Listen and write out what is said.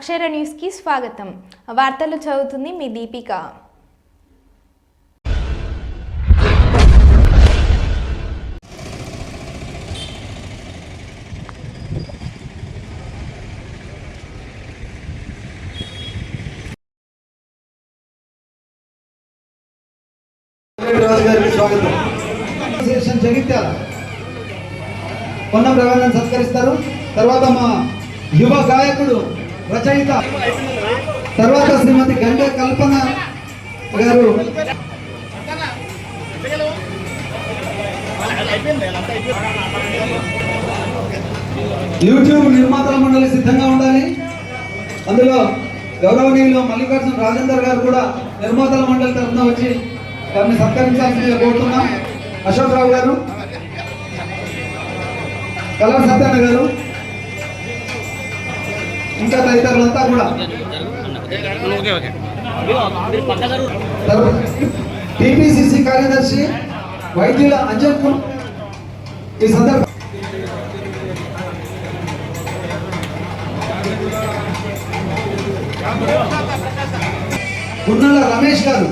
అక్షర న్యూస్కి స్వాగతం. వార్తలు చదువుతుంది మీ దీపిక. జగిత్యాల పొన్నం రవాణాన్ని సత్కరిస్తారు. తర్వాత మా యువ గాయకుడు రచయిత తర్వాత శ్రీమతి గండే కల్పన గారు. యూట్యూబ్ నిర్మాతల మండలి సిద్ధంగా ఉండాలి. అందులో గౌరవనీయులు మల్లికార్జున రాజేందర్ గారు కూడా నిర్మాతల మండలి తరఫున వచ్చి వారిని సత్కరించాల్సిందిగా కోరుతున్నాం. అశోక్ రావు గారు కలర్ సత్యన్న గారు ఇంకా తదితరులంతా కూడా టిపిసిసి కార్యదర్శి వైద్యుల అంజన్ ఈ సందర్భ గున్నల రమేష్ గారు